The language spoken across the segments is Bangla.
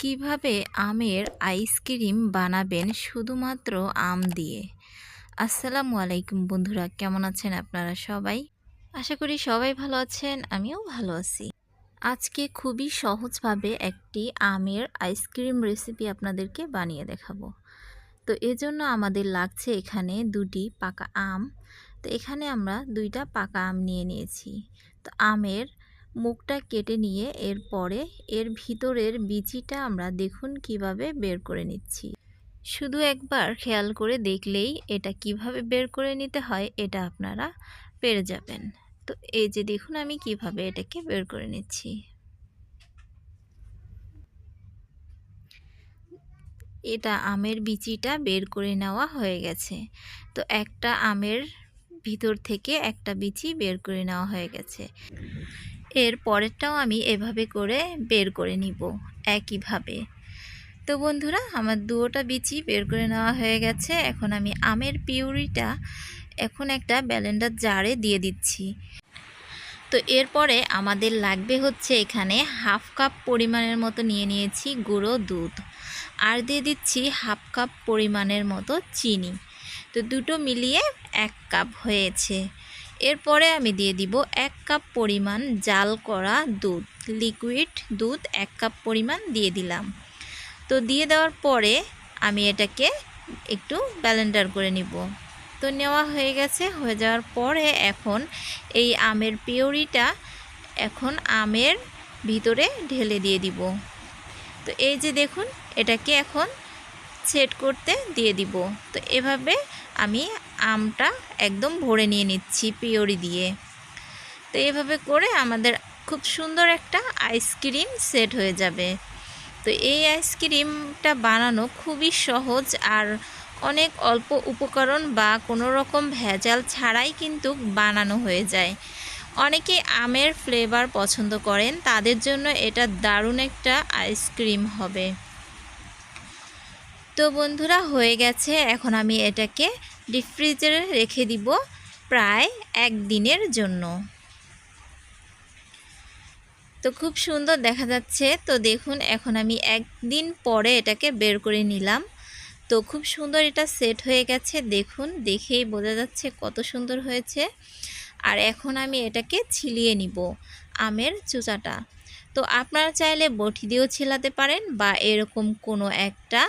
কীভাবে আমের আইসক্রিম বানাবেন শুধুমাত্র আম দিয়ে? আসসালামু আলাইকুম বন্ধুরা, কেমন আছেন আপনারা সবাই? আশা করি সবাই ভালো আছেন, আমিও ভালো আছি। আজকে খুবই সহজভাবে একটি আমের আইসক্রিম রেসিপি আপনাদেরকে বানিয়ে দেখাবো। তো এজন্য আমাদের লাগছে এখানে দুটি পাকা আম। তো এখানে আমরা দুইটা পাকা আম নিয়ে নিয়েছি। তো আমের মুখটা কেটে নিয়ে এরপরে এর ভিতরের বিচিটা আমরা দেখুন কীভাবে বের করে নিচ্ছি। শুধু একবার খেয়াল করে দেখলেই এটা কীভাবে বের করে নিতে হয় এটা আপনারা পেরে যাবেন। তো এই যে দেখুন আমি কীভাবে এটাকে বের করে নিচ্ছি। এটা আমের বিচিটা বের করে নেওয়া হয়ে গেছে। তো একটা আমের ভিতর থেকে একটা বিচি বের করে নেওয়া হয়ে গেছে। এর পরেরটাও আমি এভাবে করে বের করে নিব একইভাবে। তো বন্ধুরা, আমার দুয়োটা বিচি বের করে নেওয়া হয়ে গেছে। এখন আমি আমের পিউরিটা এখন একটা ব্যালেন্ডার জারে দিয়ে দিচ্ছি। তো এরপরে আমাদের লাগবে হচ্ছে এখানে হাফ কাপ পরিমাণের মতো নিয়ে নিয়েছি গুঁড়ো দুধ। আর দিয়ে দিচ্ছি হাফ কাপ পরিমাণের মতো চিনি। তো দুটো মিলিয়ে এক কাপ হয়েছে। এরপরে আমি দিয়ে দিব এক কাপ পরিমাণ জাল করা দুধ, লিকুইড দুধ এক কাপ পরিমাণ দিয়ে দিলাম। তো দিয়ে দেওয়ার পরে আমি এটাকে একটু ব্যালেন্ডার করে নিব। তো নেওয়া হয়ে গেছে, হয়ে যাওয়ার পরে এখন এই আমের পিওরিটা এখন আমের ভিতরে ঢেলে দিয়ে দিব। তো এই যে দেখুন, এটাকে এখন সেট করতে দিয়ে দিব। তো এভাবে আমি আমটা একদম ভরে নিয়ে নিচ্ছি পিওরি দিয়ে। তো এভাবে করে আমাদের খুব সুন্দর একটা আইসক্রিম সেট হয়ে যাবে। তো এই আইসক্রিমটা বানানো খুবই সহজ আর অনেক অল্প উপকরণ বা কোনো রকম ভেজাল ছাড়াই কিন্তু বানানো হয়ে যায়। অনেকে আমের ফ্লেভার পছন্দ করেন, তাদের জন্য এটা দারুণ একটা আইসক্রিম হবে। তো বন্ধুরা, হয়ে গেছে। এখন আমি এটাকে ডিপ ফ্রিজারে রেখে দিব প্রায় এক দিনের জন্য। তো খুব সুন্দর দেখা যাচ্ছে। তো দেখুন, এখন আমি একদিন পরে এটাকে বের করে নিলাম। তো খুব সুন্দর এটা সেট হয়ে গেছে। দেখুন, দেখেই বোঝা যাচ্ছে কত সুন্দর হয়েছে। আর এখন আমি এটাকে ছিলিয়ে নিব আমের চুচাটা। তো আপনারা চাইলে বটি দিয়েও ছিলাতে পারেন বা এরকম কোনো একটা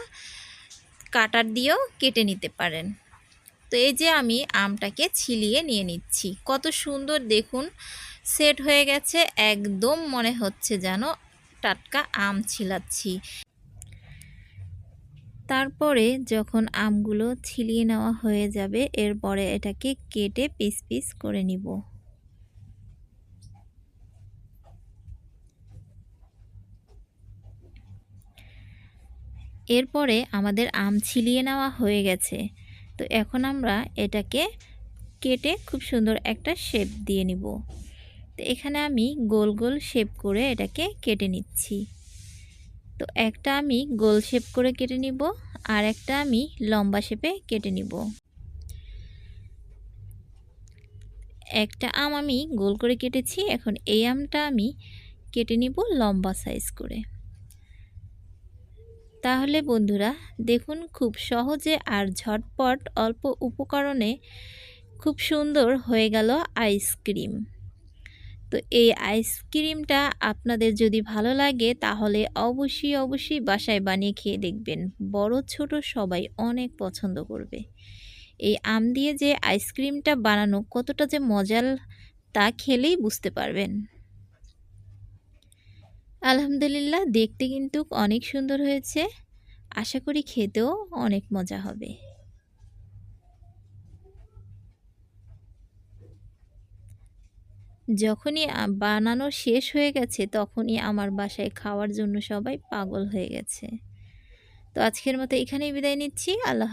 কাটার দিয়েও কেটে নিতে পারেন। তো এই যে আমি আমটাকে ছিলিয়ে নিয়ে নিচ্ছি। কত সুন্দর দেখুন, সেট হয়ে গেছে। একদম মনে হচ্ছে যেন টাটকা আম ছিলাচ্ছি। তারপরে যখন আমগুলো ছিলিয়ে নেওয়া হয়ে যাবে, এরপরে এটাকে কেটে পিস পিস করে নিব। এরপরে আমাদের আম ছিলিয়ে নেওয়া হয়ে গেছে। তো এখন আমরা এটাকে কেটে খুব সুন্দর একটা শেপ দিয়ে নিব। তো এখানে আমি গোল গোল শেপ করে এটাকে কেটে নিচ্ছি। তো একটা আমি গোল শেপ করে কেটে নিব আর একটা আমি লম্বা শেপে কেটে নিব। একটা আম আমি গোল করে কেটেছি, এখন এই আমটা আমি কেটে নিব লম্বা সাইজ করে। তাহলে বন্ধুরা, দেখুন খুব সহজে আর ঝটপট অল্প উপকরণে খুব সুন্দর হয়ে গেল আইসক্রিম তো এই আইসক্রিমটা আপনাদের যদি ভালো লাগে, তাহলে অবশ্যই অবশ্যই বাসায় বানিয়ে খেয়ে দেখবেন। বড়, ছোট সবাই অনেক পছন্দ করবে। এই আম দিয়ে যে আইসক্রিমটা বানানো কতটা যে মজার, তা খেলেই বুঝতে পারবেন। আলহামদুলিল্লাহ, দেখতে কিন্তু অনেক সুন্দর হয়েছে। আশা করি খেতেও অনেক মজা হবে। যখনই বানানো শেষ হয়ে গেছে, তখনই আমার বাসায় খাওয়ার জন্য সবাই পাগল হয়ে গেছে। তো আজকের মতো এখানেই বিদায় নিচ্ছি। আল্লাহ